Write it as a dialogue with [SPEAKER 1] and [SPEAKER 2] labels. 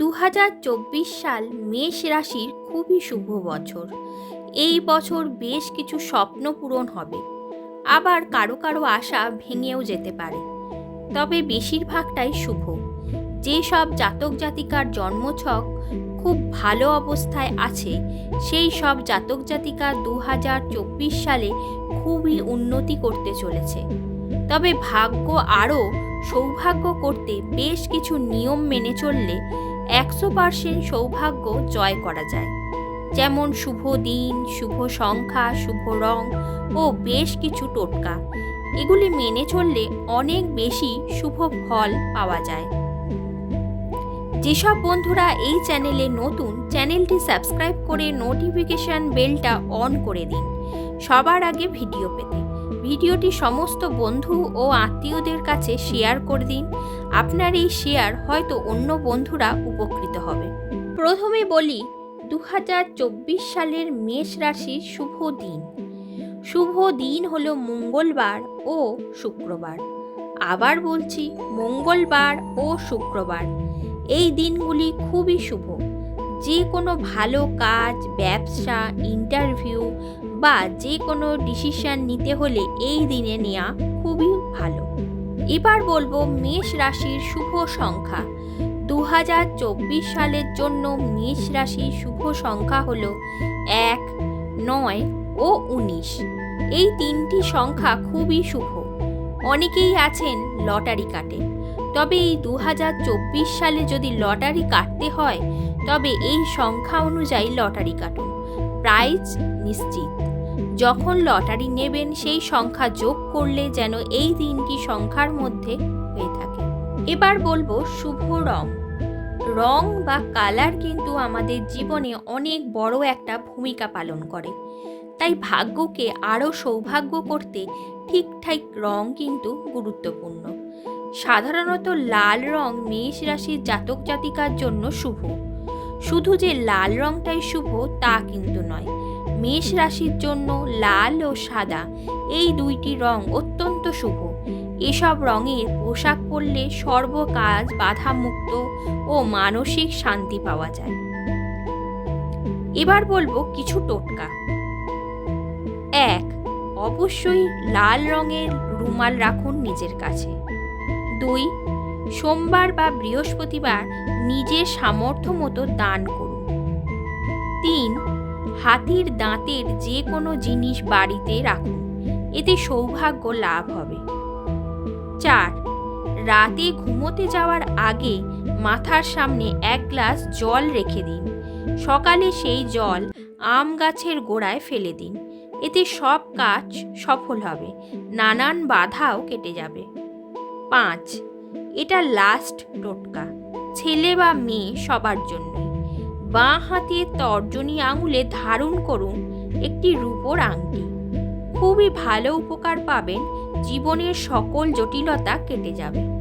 [SPEAKER 1] দু হাজার চব্বিশ সাল মেষ রাশির খুবই শুভ বছর। এই বছর বেশ কিছু স্বপ্ন পূরণ হবে। আবার কারও কারও আশা ভেঙেও যেতে পারে। তবে বেশিরভাগটাই শুভ। যেসব জাতক জাতিকার জন্মছক খুব ভালো অবস্থায় আছে, সেই সব জাতক জাতিকা দু হাজার চব্বিশ সালে খুবই উন্নতি করতে চলেছে। তবে ভাগ্য আরও সৌভাগ্য করতে বেশ কিছু নিয়ম মেনে চললে একশো পার্সেন্ট সৌভাগ্য জয় করা যায়। যেমন শুভ দিন, শুভ সংখ্যা, শুভ রং ও বেশ কিছু টোটকা। এগুলি মেনে চললে অনেক বেশি শুভ ফল পাওয়া যায়। যেসব বন্ধুরা এই চ্যানেলে নতুন, চ্যানেলটি সাবস্ক্রাইব করে নোটিফিকেশান বেলটা অন করে দিন। সবার আগে ভিডিও পেতে। ভিডিওটি সমস্ত বন্ধু ও আত্মীয়দের কাছে শেয়ার করে দিন। আপনার এই শেয়ার হয়তো অন্য বন্ধুরা উপকৃত হবে। প্রথমে বলি দু হাজার চব্বিশ সালের মেষ রাশির শুভ দিন। শুভ দিন হলো মঙ্গলবার ও শুক্রবার। আবার বলছি, মঙ্গলবার ও শুক্রবার। এই দিনগুলি খুবই শুভ। যে কোনো ভালো কাজ, ব্যবসা ইন্টারভিউ বা যে কোনো ডিসিশন নিতে হলে এই দিনে নেওয়া খুবই ভালো। এবার বলব মেষ রাশির শুভ সংখ্যা। দু হাজার চব্বিশ সালের জন্য মেষ রাশির শুভ সংখ্যা হল এক, নয় ও উনিশ। এই তিনটি সংখ্যা খুবই শুভ। অনেকেই আছেন লটারি কাটে। তবে এই দু হাজার চব্বিশ সালে যদি লটারি কাটতে হয় তবে এই সংখ্যা অনুযায়ী লটারি কাটুন প্রাইজ নিশ্চিত। যখন লটারি নেবেন, সেই সংখ্যা যোগ করলে যেন এই তিনটি সংখ্যার মধ্যে হয়ে থাকে। এবার বলব শুভ রং। রং বা কালার কিন্তু আমাদের জীবনে অনেক বড় একটা ভূমিকা পালন করে। তাই ভাগ্যকে আরও সৌভাগ্য করতে ঠিকঠাক রং কিন্তু গুরুত্বপূর্ণ। সাধারণত লাল রং মেষ রাশির জাতক জাতিকার জন্য শুভ। শুধু যে লাল রংটাই শুভ, তা কিন্তু নয়। মেষ রাশির জন্য লাল ও সাদা, এই দুইটি রং অত্যন্ত শুভ। এসব রঙের পোশাক পরলে সর্বকাজ বাধামুক্ত ও মানসিক শান্তি পাওয়া যায়। এবার বলব কিছু টোটকা। এক, অবশ্যই লাল রঙের রুমাল রাখুন নিজের কাছে। দুই সোমবার বা বৃহস্পতিবার নিজের সামর্থ্য মতো দান করুন। তিন, হাতির দাঁতের যে কোনো জিনিস বাড়িতে রাখুন। এতে সৌভাগ্য লাভ হবে। চার, রাতে ঘুমোতে যাওয়ার আগে মাথার সামনে এক গ্লাস জল রেখে দিন। সকালে সেই জল আম গাছের গোড়ায় ফেলে দিন। এতে সব কাজ সফল হবে। নানান বাধাও কেটে যাবে। পাঁচ এটা লাস্ট টোটকা। ছেলে বা মেয়ে সবার জন্য বাঁ হাতে তর্জনী আঙুলে ধারণ করুন একটি রূপোর আংটি। খুবই ভালো উপকার পাবেন, জীবনের সকল জটিলতা কেটে যাবে।